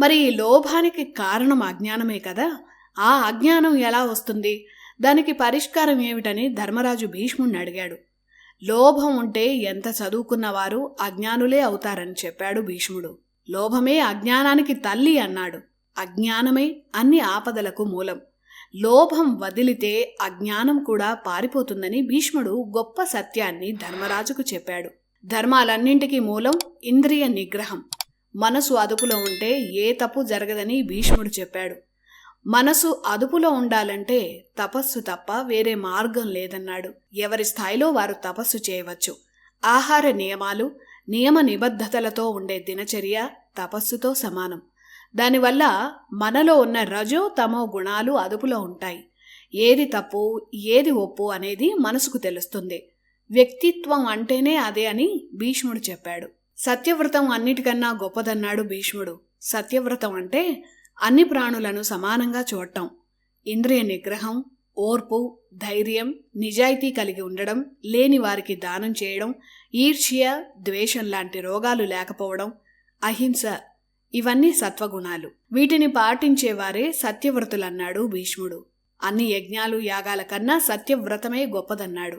మరి ఈ లోభానికి కారణం అజ్ఞానమే కదా? ఆ అజ్ఞానం ఎలా వస్తుంది? దానికి పరిష్కారం ఏమిటని ధర్మరాజు భీష్ముణ్ణి అడిగాడు. లోభం ఉంటే ఎంత చదువుకున్నవారు అజ్ఞానులే అవుతారని చెప్పాడు భీష్ముడు. లోభమే అజ్ఞానానికి తల్లి అన్నాడు. అజ్ఞానమే అన్ని ఆపదలకు మూలం. లోభం వదిలితే అజ్ఞానం కూడా పారిపోతుందని భీష్ముడు గొప్ప సత్యాన్ని ధర్మరాజుకు చెప్పాడు. ధర్మాలన్నింటికీ మూలం ఇంద్రియ నిగ్రహం. మనసు అదుపులో ఉంటే ఏ తప్పు జరగదని భీష్ముడు చెప్పాడు. మనసు అదుపులో ఉండాలంటే తపస్సు తప్ప వేరే మార్గం లేదన్నాడు. ఎవరి స్థాయిలో వారు తపస్సు చేయవచ్చు. ఆహార నియమాలు నియమ నిబద్ధతలతో ఉండే దినచర్య తపస్సుతో సమానం. దానివల్ల మనలో ఉన్న రజో తమో గుణాలు అదుపులో ఉంటాయి. ఏది తప్పు ఏది ఒప్పు అనేది మనసుకు తెలుస్తుంది. వ్యక్తిత్వం అంటేనే అదే అని భీష్ముడు చెప్పాడు. సత్యవ్రతం అన్నిటికన్నా గొప్పదన్నాడు భీష్ముడు. సత్యవ్రతం అంటే అన్ని ప్రాణులను సమానంగా చూడటం. ఇంద్రియ నిగ్రహం ఓర్పు ధైర్యం నిజాయితీ కలిగి ఉండడం లేని వారికి దానం చేయడం ఈర్ష్య ద్వేషం లాంటి రోగాలు లేకపోవడం అహింస ఇవన్నీ సత్వగుణాలు. వీటిని పాటించేవారే సత్యవ్రతులన్నాడు భీష్ముడు. అన్ని యజ్ఞాలు యాగాల కన్నా సత్యవ్రతమే గొప్పదన్నాడు.